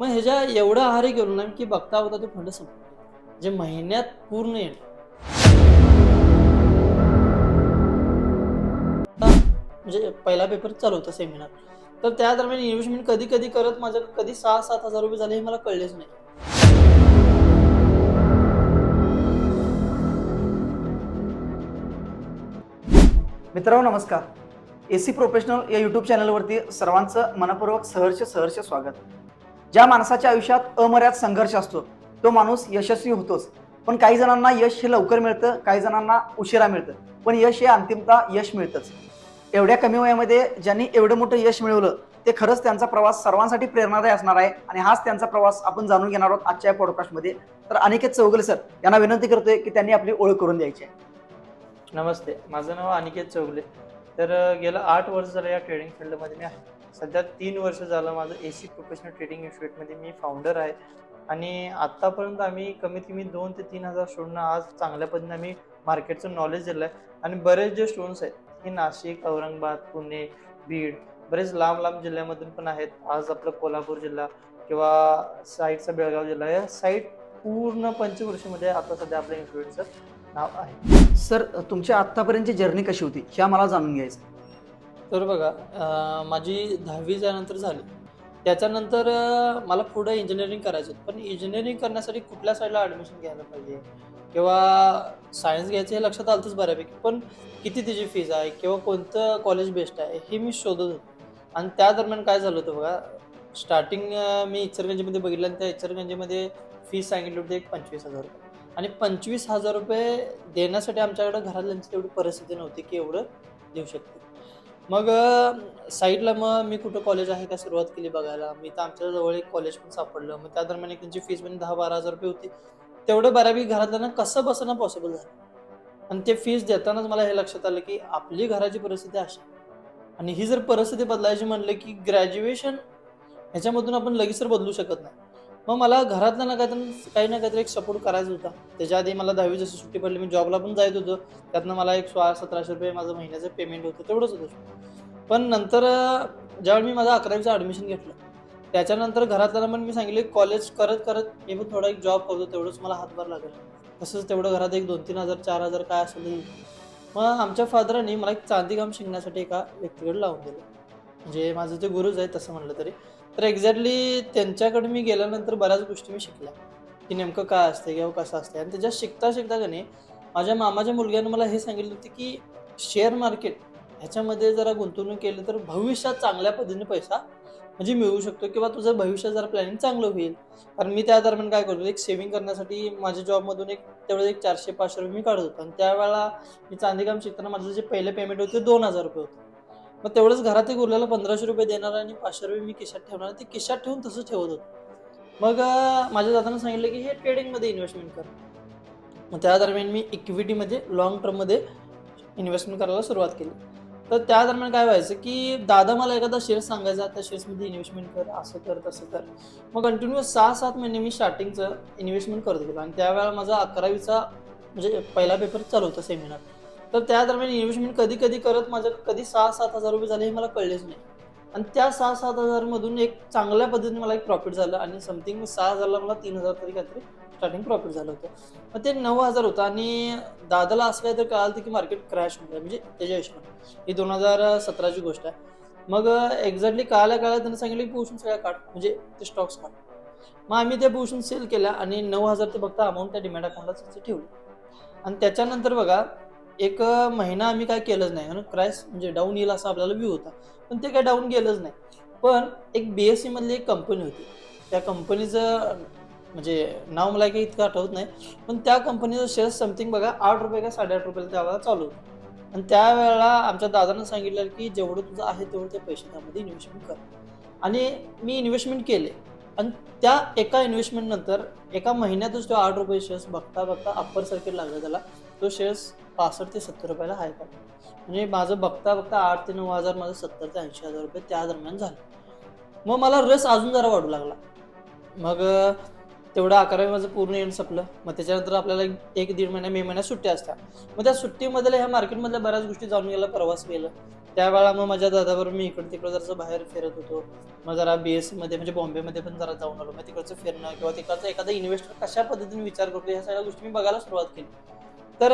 मग ह्याच्या एवढं आहारी गेलो ना की बघता बघता ते फंड संपलं. जे महिन्यात पूर्ण येईल. म्हणजे पहिला पेपर चालू होता सेमिनार तर त्या दरम्यान इन्व्हेस्टमेंट कधी कधी करत माझं कधी सहा सात हजार रुपये झाले हे मला कळलेच नाही. मित्रांनो नमस्कार. ए सी प्रोफेशनल या यूट्यूब चॅनलवरती सर्वांचं मनपूर्वक सहर्ष सहर्ष स्वागत. ज्या माणसाच्या आयुष्यात अमर्याद संघर्ष असतो तो माणूस यशस्वी होतोच. पण काही जणांना यश हे लवकर मिळतं काही जणांना उशिरा मिळतं. पण यश हे अंतिमता यश मिळतंच. एवढ्या कमी वयामध्ये ज्यांनी एवढं मोठं यश मिळवलं ते खरंच त्यांचा प्रवास सर्वांसाठी प्रेरणादायी असणार आहे. आणि हाच त्यांचा प्रवास आपण जाणून घेणार आहोत आजच्या या पॉडकास्टमध्ये तर अनिकेत चौगले सर यांना विनंती करतोय की त्यांनी आपली ओळख करून द्यायची आहे. नमस्ते माझं नाव अनिकेत चौगले. तर गेलं आठ वर्ष झालं या ट्रेडिंग फील्डमध्ये मी आहे. सध्या तीन वर्ष झालं माझं ए सी प्रोफेशनल ट्रेडिंग इन्स्टिट्यूटमध्ये मी फाउंडर आहे. आणि आत्तापर्यंत आम्ही कमीत कमी दोन ते तीन हजार स्टुडंटना आज चांगल्या पद्धतीने आम्ही मार्केटचं नॉलेज दिलं आहे आणि बरेच जे स्टुडंट्स आहेत हे नाशिक औरंगाबाद पुणे बीड बरेच लांब लांब जिल्ह्यामधून पण आहेत. आज आपलं कोल्हापूर जिल्हा किंवा साईडचा बेळगाव जिल्हा या साईड पूर्ण पंचवर्षीमध्ये आता सध्या आपल्या इन्स्टिट्यूटचं नाव आहे. सर तुमची आत्तापर्यंतची जर्नी कशी होती? ह्या मला जाणून घ्यायचं तर बघा माझी दहावी ज्यानंतर झाली त्याच्यानंतर मला पुढं इंजिनिअरिंग करायचं होतं. पण इंजिनिअरिंग करण्यासाठी कुठल्या साईडला ॲडमिशन घ्यायला पाहिजे? किंवा सायन्स घ्यायचं हे लक्षात आलंच बऱ्यापैकी. पण किती त्याची फीज आहे? किंवा कोणतं कॉलेज बेस्ट आहे? हे मी शोधत होतो. आणि त्या दरम्यान काय झालं होतं बघा स्टार्टिंग मी इचरगंजीमध्ये बघितलं आणि त्या इचरगंजीमध्ये फीस सांगितली होती एक पंचवीस हजार रुपये. आणि पंचवीस हजार रुपये देण्यासाठी आमच्याकडे घरातल्यांची तेवढी परिस्थिती नव्हती की एवढं देऊ शकते मग साईडला मग मी कुठं कॉलेज आहे का सुरुवात केली बघायला. मी तर आमच्या जवळ एक कॉलेज पण सापडलं. मग त्या दरम्यान एक त्यांची फीस म्हणजे दहा बारा हजार रुपये होती. तेवढं बऱ्यापैकी घरातल्यांना कसं बसणं पॉसिबल झालं? आणि ते फीस देतानाच मला हे लक्षात आलं की आपली घराची परिस्थिती अशी. आणि ही जर परिस्थिती बदलायची म्हणलं की ग्रॅज्युएशन ह्याच्यामधून आपण लगेच तर बदलू शकत नाही. मग मला घरातलं ना काहीतरी काही ना काहीतरी एक सपोर्ट करायचा होता. त्याच्या आधी मला दहावी जशी सुट्टी पडली मी जॉबला पण जायत होतो. त्यातनं मला एक सोळा सतराशे रुपये माझं महिन्याचं पेमेंट होतं तेवढंच होतं. पण नंतर ज्यावेळी मी माझं अकरावीचं ॲडमिशन घेतलं त्याच्यानंतर घरातल्याला पण मी सांगितलं कॉलेज करत करत मी पण थोडा एक जॉब करतो तेवढंच मला हातभार लागेल. तसंच तेवढं घरात एक दोन तीन हजार चार हजार काय असेल मग आमच्या फादरांनी मला एक चांदी काम शिकण्यासाठी एका व्यक्तीकडे लावून दिलं. म्हणजे माझं ते गुरुच आहे तसं म्हणलं तरी. तर एक्झॅक्टली त्यांच्याकडे मी गेल्यानंतर बऱ्याच गोष्टी मी शिकल्या. की नेमकं काय असते किंवा कसं असते आणि त्याच्यात शिकता शिकता का नाही माझ्या मामाच्या मुलग्यानं मला हे सांगितलं होतं की शेअर मार्केट ह्याच्यामध्ये जरा गुंतवणूक केली तर भविष्यात चांगल्या पद्धतीने पैसा म्हणजे मिळू शकतो किंवा तुझं भविष्यात जरा प्लॅनिंग चांगलं होईल. कारण मी त्या दरम्यान काय करतो एक सेव्हिंग करण्यासाठी माझ्या जॉबमधून एक त्यावेळेस एक चारशे पाचशे रुपये मी काढत होतो. आणि त्यावेळेला मी चांदीकाम शिकताना माझं जे पहिले पेमेंट होते दोन हजार रुपये होतं. मग तेवढंच घरात एक उरलेलं पंधराशे रुपये देणार आणि पाचशे रुपये मी किशात ठेवणार. ते किशात ठेवून तसं ठेवत होतो. मग माझ्या दादानं सांगितलं की हे ट्रेडिंगमध्ये इन्व्हेस्टमेंट कर. मग त्या दरम्यान मी इक्विटीमध्ये लॉंग टर्ममध्ये इन्व्हेस्टमेंट करायला सुरुवात केली. तर त्या दरम्यान काय व्हायचं की दादा मला एखादा शेअर सांगायचा त्या शेअर्समध्ये इन्व्हेस्टमेंट कर असं कर तसं कर. मग कंटिन्यू सहा सात महिने मी स्टार्टिंगचं इन्व्हेस्टमेंट करत गेलो आणि त्यावेळेला माझा अकरावीचा म्हणजे पहिला पेपर चालू होता सेमिनार तर त्या दरम्यान इन्व्हेस्टमेंट कधी कधी करत माझं कधी सहा सात हजार रुपये झाले हे मला कळलेच नाही. आणि त्या सहा सात हजारमधून एक चांगल्या पद्धतीने मला एक प्रॉफिट झालं आणि समथिंग सहा हजारला मला तीन हजार तरी काहीतरी स्टार्टिंग प्रॉफिट झालं होतं. मग ते नऊ हजार होतं आणि दादाला असं काहीतरी कळालं होतं की मार्केट क्रॅश होतं म्हणजे त्याच्या हिशोबाने. ही दोन हजार सतराची गोष्ट आहे. मग एक्झॅक्टली कळायला कळायला त्यांनी सांगितलं की पोषण सगळ्या काढ. म्हणजे ते स्टॉक्स काढ. मग आम्ही त्या पोषण सेल केल्या आणि नऊ हजार ते फक्त अमाऊंट त्या डिमॅट अकाउंटला ठेवली. आणि त्याच्यानंतर बघा एक महिना आम्ही काय केलंच नाही. कारण क्रॅश म्हणजे डाऊन येईल असा आपल्याला व्ह्यू होता. पण ते काय डाऊन गेलंच नाही. पण एक बी एस सीमधली एक कंपनी होती. त्या कंपनीचं म्हणजे नाव मला काही इतकं आठवत नाही. पण त्या कंपनीचं शेअर समथिंग बघा आठ रुपये का साडेआठ रुपयाला त्यावेळेला चालू होतं. आणि त्यावेळेला आमच्या दादानं सांगितलं की जेवढं तुझं आहे तेवढं ते पैसे त्यामध्ये इन्व्हेस्टमेंट कर. आणि मी इन्व्हेस्टमेंट केले. आणि त्या एका इन्व्हेस्टमेंट नंतर एका महिन्यातच तो आठ रुपये शेअर्स बघता बघता अप्पर सर्किट लागला त्याला. तो शेअर्स पासष्ट ते सत्तर रुपयाला हाय का म्हणजे माझं बघता बघता आठ ते नऊ हजार माझं सत्तर ते ऐंशी हजार रुपये त्या दरम्यान झालं. मग मला रस अजून जरा वाढू लागला. मग तेवढं अकरावी माझं पूर्ण येणं संपलं. मग त्याच्यानंतर आपल्याला एक- दीड महिना मे महिन्यात सुट्ट्या असतात. मग त्या सुट्टीमधल्या ह्या मार्केटमधल्या बऱ्याच गोष्टी जाणून गेला प्रवास केला त्यावेळा मग माझ्या दादाबरोबर मी इकडं तिकडं जरासं बाहेर फिरत होतो. मग जरा बी एसमध्ये म्हणजे बॉम्बेमध्ये पण जरा जाऊन आलो. मग तिकडचं फिरणं किंवा तिकडचं एखादा इन्व्हेस्टर कशा पद्धतीने विचार करतो ह्या सगळ्या गोष्टी मी बघायला सुरुवात केली. तर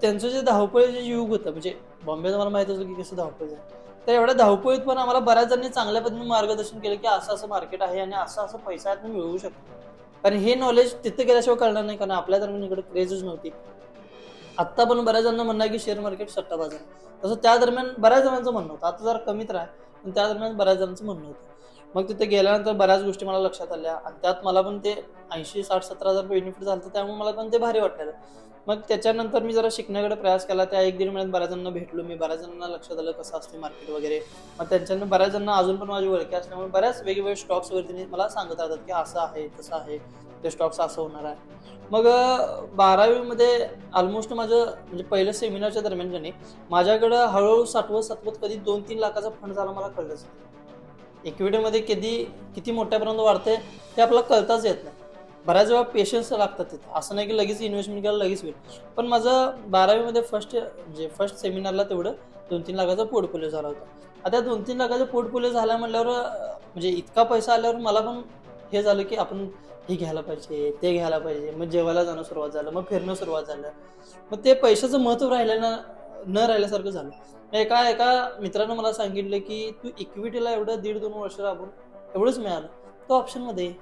त्यांचं जे धावपळीचे युग होतं म्हणजे बॉम्बे मला माहीत होतं की कसं धावपळी आहे तर एवढ्या धावपळीत पण आम्हाला बऱ्याच जणांनी चांगल्या पद्धतीने मार्गदर्शन केलं की असं असं मार्केट आहे आणि असं असं पैसा यातून मिळवू शकतो. कारण हे नॉलेज तिथे गेल्याशिवाय कळणार नाही कारण आपल्या दरम्यान इकडे क्रेजच नव्हती. आत्ता पण बऱ्याच जणांना म्हणणं आहे की शेअर मार्केट सट्टा बाजार तसं त्या दरम्यान बऱ्याच जणांचं म्हणणं होतं. आता जरा कमीत राहा पण त्या दरम्यान बऱ्याच जणांचं म्हणणं होतं. मग तिथे गेल्यानंतर बऱ्याच गोष्टी मला लक्षात आल्या. आणि त्यात मला पण ते ऐंशी साठ सतरा हजार बेनिफिट झालं त्यामुळे मला पण ते भारी वाटलेलं. मग त्याच्यानंतर मी जरा शिकण्याकडे प्रयास केला. त्या एक दीड महिन्यात बऱ्याच जणांना भेटलो मी. बऱ्याच जणांना लक्षात आलं कसं असते मार्केट वगैरे. मग त्यांच्यानं बऱ्याच जणांना अजून पण माझी ओळखी असल्यामुळे बऱ्याच वेगवेगळे स्टॉक्स वगैरे मला सांगत राहतात की असं आहे तसं आहे. ते स्टॉक्स असं होणार आहे. मग बारावीमध्ये ऑलमोस्ट माझं म्हणजे पहिलं सेमिनारच्या दरम्यान ज्यांनी माझ्याकडं हळूहळू साठवत साठवत कधी दोन तीन लाखाचा फंड झाला मला कळलंच नाही. इक्विटीमध्ये कधी किती मोठ्यापर्यंत वाढते ते आपल्याला कळताच येत नाही. बऱ्याच वेळा पेशन्स लागतात तिथं. असं नाही की लगेच इन्व्हेस्टमेंट केलं लगेच होईल पण माझं बारावीमध्ये फर्स्ट म्हणजे फर्स्ट सेमिनारला तेवढं दोन तीन लाखाचा पोर्टफोलिओ झाला होता. आता दोन तीन लाखाचा पोर्टफोलिओ झाला म्हटल्यावर म्हणजे इतका पैसा आल्यावर मला पण हे झालं की आपण हे घ्यायला पाहिजे ते घ्यायला पाहिजे. मग जेवायला जाणं सुरुवात झालं मग फिरणं सुरुवात झालं. मग ते पैशाचं महत्त्व राहिलं ना न राहिल्यासारखं झालं. एका एका मित्रानं मला सांगितलं की तू इक्विटीला एवढं दीड दोन वर्ष राबून एवढंच मिळालं. तो ऑप्शनमध्ये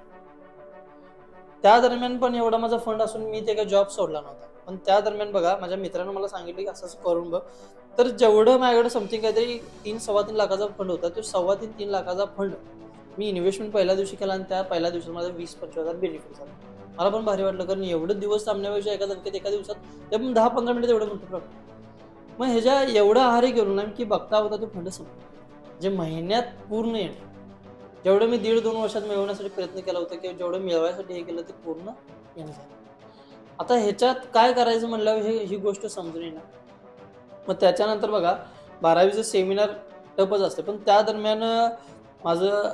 त्या दरम्यान पण एवढा माझा फंड असून मी ते काय जॉब सोडला नव्हता. पण त्या दरम्यान बघा माझ्या मित्रानं मला सांगितलं की असं असं करून बघ. तर जेवढं माझ्याकडे समथिंग काहीतरी तीन सव्वा तीन लाखाचा फंड होता तो सव्वा तीन तीन लाखाचा फंड मी इन्व्हेस्टमेंट पहिल्या दिवशी केला आणि त्या पहिल्या दिवशी माझा वीस पंचवीस हजार बेनिफिट झाला. मला पण भारी वाटलं कारण एवढं दिवस थांबण्यापेक्षा एका धमक्यात एका दिवसात ते पण दहा पंधरा मिनिट एवढं मोठं प्रॉफिट मग ह्याच्या एवढं आहारी गेलो ना की बघता होता तो फंड संपला. जे महिन्यात पूर्ण येणं. जेवढं मी दीड दोन वर्षात मिळवण्यासाठी प्रयत्न केला होता किंवा जेवढं मिळवायसाठी हे केलं ते पूर्ण येणं झालं. आता ह्याच्यात काय करायचं म्हणल्यावर हे ही गोष्ट समजून येणार मग त्याच्यानंतर बघा बारावीचं सेमिनार टपच असते. पण त्या दरम्यान माझं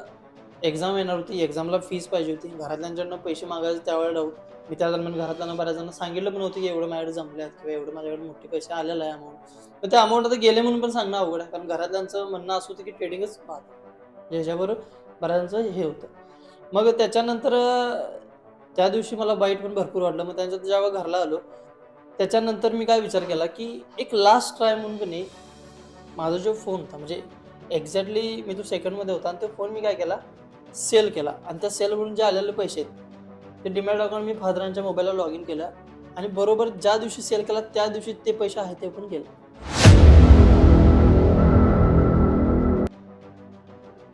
एक्झाम येणार होती. एक्झामला फीस पाहिजे होती. घरातल्यांच्याकडनं पैसे मागायचे त्यावेळेला डाऊट मी त्या दरम्यान घरातल्यांना बऱ्याच जणांना सांगितलं पण होतं की एवढं माझ्याकडे जमले आहेत किंवा एवढं माझ्याकडे मोठे पैसे आलेला आहे अमाऊंट तर त्या अमाऊंट आता गेले म्हणून पण सांगणं अवघड आहे. कारण घरातल्यांचं म्हणणं असं होतं की ट्रेडिंगच पाहत ह्याच्यावर बऱ्याचचं हे होतं. मग त्याच्यानंतर त्या दिवशी मला वाईट पण भरपूर वाटलं मग त्यांच्यात जेव्हा घरला आलो त्याच्यानंतर मी काय विचार केला की एक लास्ट ट्राय म्हणून पण नाही माझा जो फोन होता म्हणजे एक्झॅक्टली मी तो सेकंडमध्ये होता आणि तो फोन मी काय केला सेल केला. आणि त्या सेलवरून जे आलेले पैसे आहेत ते डिमॅट अकाउंट मी फादरांच्या मोबाईलला लॉग इन केलं आणि बरोबर ज्या दिवशी सेल केला त्या दिवशी ते पैसे आहेत ते पण गेलं.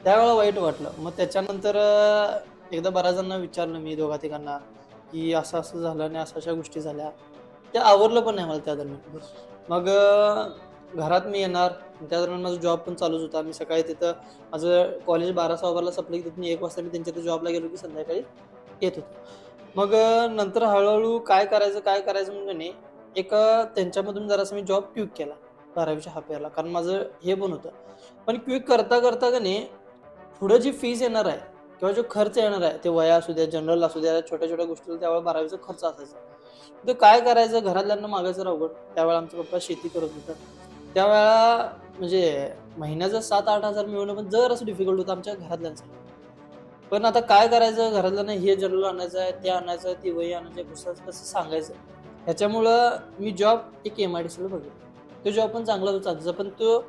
त्यावेळेला वाईट वाटलं. मग त्याच्यानंतर एकदा बऱ्याच जणांना विचारलं मी दोघा तिघांना की असं असं झालं आणि अशा अशा गोष्टी झाल्या. त्या आवरलं पण नाही मला त्या दरम्यान. मग घरात मी येणार. त्या दरम्यान माझा जॉब पण चालूच होता. मी सकाळी तिथं माझं कॉलेज बारा सव्वाला संपलं की तिथून एक वाजता मी त्यांच्या जॉबला गेलो की संध्याकाळी येत होतो. मग नंतर हळूहळू काय करायचं काय करायचं म्हणजे नाही एक त्यांच्यामधून जरासं मी जॉब क्विक केला बारावीच्या हाफ इयरला कारण माझं हे पण होतं. पण क्विक करता करता का नाही पुढं जी फीज येणार आहे किंवा जो खर्च येणार आहे ते वया असू द्या जनरल असू द्या छोट्या छोट्या गोष्टीला त्यावेळेला बारावीचा खर्च असायचा. तर काय करायचं घरातल्यांना मागायचं अवघड. त्यावेळेला आमचा पप्पा शेती करत होता. त्यावेळेला म्हणजे महिन्याचं सात आठ हजार मिळवणं पण जर असं डिफिकल्ट होतं आमच्या घरातल्यांसाठी. पण आता काय करायचं? घरातल्यांना हे जनरल आणायचं आहे ते आणायचं आहे ती वही आणायचं आहे कसं कसं सांगायचं ह्याच्यामुळं मी जॉब एक एम आय डी सीला बघितला. तो जॉब पण चांगला होता त्याचा पण तो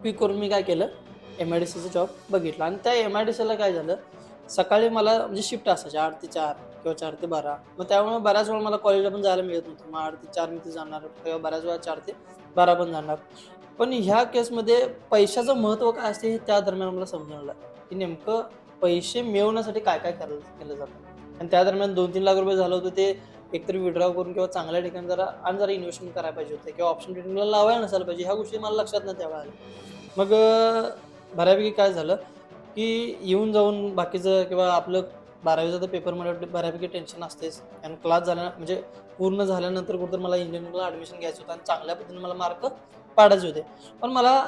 क्विक करून मी काय केलं? एम आय डी सीचा जॉब बघितला. आणि त्या एम आय डी सीला काय झालं? सकाळी मला म्हणजे शिफ्ट असायची आठ ते चार किंवा चार ते बारा. मग त्यामुळे बऱ्याच वेळा मला कॉलेजला पण जायला मिळत नव्हतं. मग आठ ते चार मी ते जाणार किंवा बऱ्याच वेळा चार ते बारा पण जाणार. पण ह्या केसमध्ये पैशाचं महत्त्व काय असते हे त्या दरम्यान मला समजून आलं. की नेमकं पैसे मिळवण्यासाठी काय काय करायला केलं जातं? आणि त्या दरम्यान दोन तीन लाख रुपये झालं होतं ते एकतरी विड्रॉ करून किंवा चांगल्या ठिकाणी जरा आणि जरा इन्व्हेस्टमेंट करायला पाहिजे होतं किंवा ऑप्शन ट्रेडिंगला लावायला नसायला पाहिजे. ह्या गोष्टी मला लक्षात नाही त्यावेळेला मग बऱ्यापैकी काय झालं की येऊन जाऊन बाकीचं किंवा आपलं बारावीचं तर पेपरमध्ये बऱ्यापैकी टेन्शन असतेच. आणि क्लास झाल्या म्हणजे पूर्ण झाल्यानंतर कुठं मला इंजिनिअरिंगला ॲडमिशन घ्यायचं होतं आणि चांगल्या पद्धतीने मला मार्क पाडायचे होते. पण मला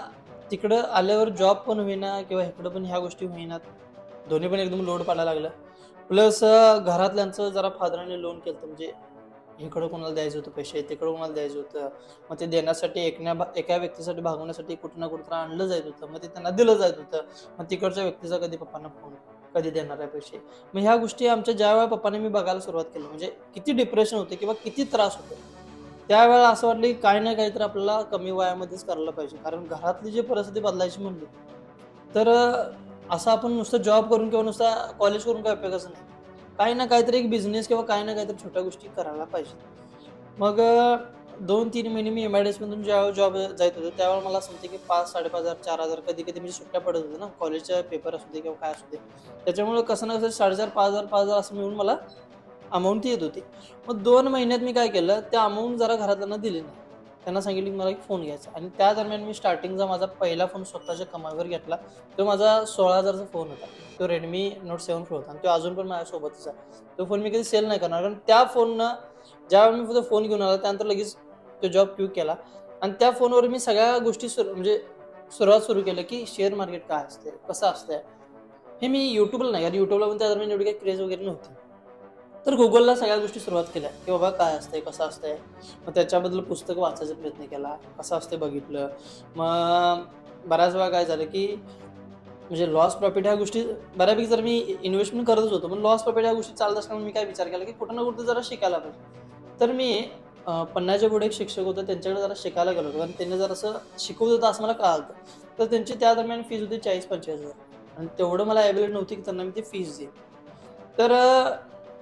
तिकडं आल्यावर जॉब पण होईना किंवा इकडं पण ह्या गोष्टी होईनात. दोन्ही पण एकदम लोड पाडायला लागलं. प्लस घरातल्यांचं जरा फादराने लोन केलं म्हणजे इकडं कोणाला द्यायचं होतं पैसे तिकडं कोणाला द्यायचं होतं. मग ते देण्यासाठी एकण्या एका व्यक्तीसाठी भागवण्यासाठी कुठं ना कुठं आणलं जात होतं. मग ते त्यांना दिलं जात होतं. मग तिकडच्या व्यक्तीचा कधी पप्पांना फोन कधी देणार आहे पैसे? मग ह्या गोष्टी आमच्या ज्या वेळा पप्पाने मी बघायला सुरुवात केली म्हणजे किती डिप्रेशन होते किंवा किती त्रास होतो त्यावेळेला असं वाटलं की काही ना काहीतरी आपल्याला कमी वयामध्येच करायला पाहिजे. कारण घरातली जी परिस्थिती बदलायची म्हणली तर असं आपण नुसतं जॉब करून किंवा नुसता कॉलेज करून काय असं नाही. काही ना काहीतरी एक बिझनेस किंवा काही ना काहीतरी छोट्या गोष्टी करायला पाहिजे. मग दोन तीन महिने मी एम आय डी एसमधून ज्यावेळी जॉब जायत होतो त्यावेळेला मला समजते की पाच साडेपाच हजार चार हजार कधी कधी म्हणजे सुट्ट्या पडत होत्या ना. कॉलेजच्या पेपर असू दे किंवा काय असू दे. त्याच्यामुळे कसं ना कसं साडेचार पाच हजार पाच हजार असं मिळून मला अमाऊंट येत होती. मग दोन महिन्यात मी काय केलं त्या अमाऊंट जरा घरातल्यांना दिली नाही. त्यांना सांगितलं की मला एक फोन घ्यायचा. आणि त्या दरम्यान मी स्टार्टिंगचा माझा पहिला फोन स्वतःच्या कमाईवर घेतला. तो माझा सोळा हजारचा फोन होता. तो रेडमी नोट सेवन प्रो होता. आणि तो अजून पण माझ्यासोबतच आहे. तो फोन मी कधी सेल नाही करणार. कारण त्या फोननं ज्यावेळी मी फक्त फोन घेऊन आला त्यानंतर लगेच तो जॉब क्यू केला. आणि त्या फोनवर मी सगळ्या गोष्टी सुरू म्हणजे सुरुवात सुरू केलं की शेअर मार्केट काय असते कसं असतंय. हे मी युट्यूबला नाही कारण युट्यूबला पण त्या दरम्यान एवढी काही क्रेज वगैरे नव्हती. तर गुगलला सगळ्या गोष्टी सुरुवात केल्या. की बाबा काय असतंय कसं असतंय? मग त्याच्याबद्दल पुस्तक वाचायचा प्रयत्न केला. कसं असते बघितलं. मग बऱ्याच वेळा काय झालं की म्हणजे लॉस प्रॉफिट ह्या गोष्टी बऱ्यापैकी जर मी इन्व्हेस्टमेंट करतच होतो पण लॉस प्रॉफिट ह्या गोष्टी चालत असताना मी काय विचार केला की कुठं ना कुठं जरा शिकायला पाहिजे. तर मी पन्नाच्या पुढे एक शिक्षक होतं त्यांच्याकडे जरा शिकायला गेलो होतो. कारण त्यांनी जर असं शिकवत होतं असं मला कळालं तर त्यांची त्या दरम्यान फीज होती चाळीस पंचेचाळीस हजार. आणि तेवढं मला अवेलेबल नव्हती की त्यांना मी ती फीज देईन. तर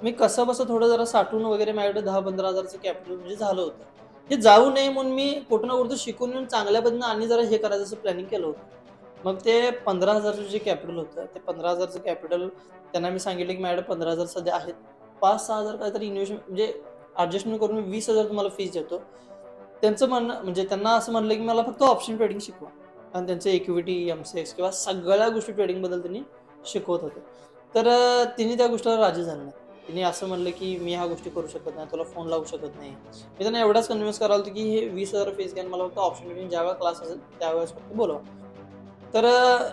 मी कसं बसं थोडं जरा साठवून वगैरे माझ्याकडे दहा पंधरा हजारचं कॅपिटल म्हणजे झालं होतं. हे जाऊ नये म्हणून मी कुठं ना कुठं शिकून येऊन चांगल्या पद्धतीनं आणि जरा हे करायचं असं प्लॅनिंग केलं होतं. मग ते पंधरा हजारचं जे कॅपिटल होतं ते पंधरा हजारचं कॅपिटल त्यांना मी सांगितलं की माझ्याकडे पंधरा हजार सध्या आहेत. पाच सहा हजार काहीतरी इन्व्हेस्टमेंट म्हणजे ॲडजस्टमेंट करून मी वीस हजार तुम्हाला फीज देतो. त्यांचं म्हणणं म्हणजे त्यांना असं म्हणलं की मला फक्त ऑप्शन ट्रेडिंग शिकवा. आणि त्यांचं इक्विटी एम सी एक्स किंवा सगळ्या गोष्टी ट्रेडिंगबद्दल त्यांनी शिकवत होते. तर तिने त्या गोष्टीला राजी झालं नाही. तिने असं म्हणलं की मी ह्या गोष्टी करू शकत नाही तुला फोन लावू शकत नाही. मी त्यांना एवढाच कन्व्हिन्स करायला होतो की हे वीस हजार फीस घ्या मला फक्त ऑप्शन मिळून ज्यावेळेस क्लास असेल त्यावेळेस फक्त बोलवा. तर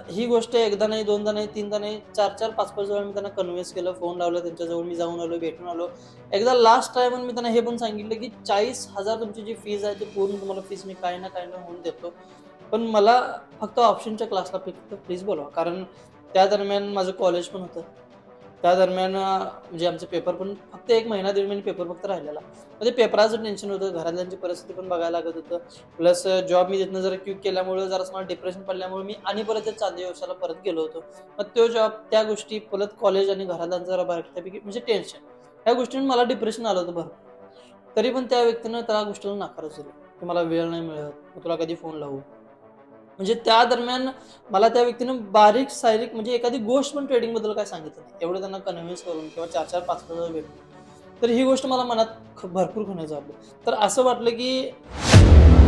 ही गोष्ट एकदा नाही दोनदा नाही तीनदा नाही चार चार पाच पाच वेळा मी त्यांना कन्व्हिन्स केलं फोन लावलं त्यांच्याजवळ मी जाऊन आलो भेटून आलो. एकदा लास्ट टाइम मी त्यांना हे पण सांगितलं की चाळीस हजार तुमची जी फीज आहे ती पूर्ण तुम्हाला फीज मी काही ना काही ना होऊन देतो. पण मला फक्त ऑप्शनच्या क्लासला फक्त प्लीज बोलवा. कारण त्या दरम्यान माझं कॉलेज पण होतं. त्या दरम्यान म्हणजे आमचे पेपर पण फक्त एक महिना दीड महिने पेपर फक्त राहिलेला. म्हणजे पेपराचं टेन्शन होतं घरातल्यांची परिस्थिती पण बघायला लागत होतं. प्लस जॉब मी तिथनं जरा क्यूक केल्यामुळे जरा मला डिप्रेशन पडल्यामुळे मी आणि परत त्या चांदी व्यवसायाला परत गेलो होतो. मग तो जॉब त्या गोष्टी परत कॉलेज आणि घरातल्यांचं जरा बऱ्यापैकी म्हणजे टेन्शन ह्या गोष्टीने मला डिप्रेशन आलं होतं भरपूर. तरी पण त्या व्यक्तीनं त्या गोष्टीला नाकारच दिलं. की मला वेळ नाही मिळत मग तुला कधी फोन लावू? म्हणजे त्या दरम्यान मला त्या व्यक्तीनं बारीक सारीक म्हणजे एखादी गोष्ट पण ट्रेडिंगबद्दल काय सांगितलं नाही. एवढं त्यांना कन्व्हिन्स करून किंवा चार चार पाच पाच वेळ भेटून तर ही गोष्ट मला मनात ख- भरपूर खुणायचं वाटलं तर असं वाटलं की